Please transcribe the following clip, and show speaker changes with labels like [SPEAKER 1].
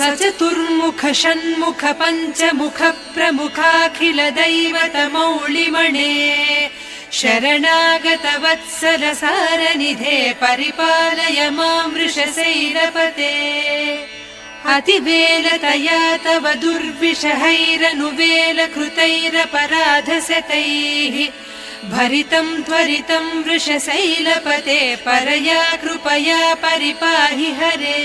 [SPEAKER 1] स चतुर्मुख षण्मुख पञ्चमुख प्रमुखाखिल दैवतमौलिमणे शरणागतवत्सलसारनिधे परिपालय मामृषसैरपते अतिवेलतया तव दुर्विषहैरनुवेलकृतैरपराधसतैः भरितम् त्वरितम् वृषशैलपते परया कृपया परिपाहि हरे।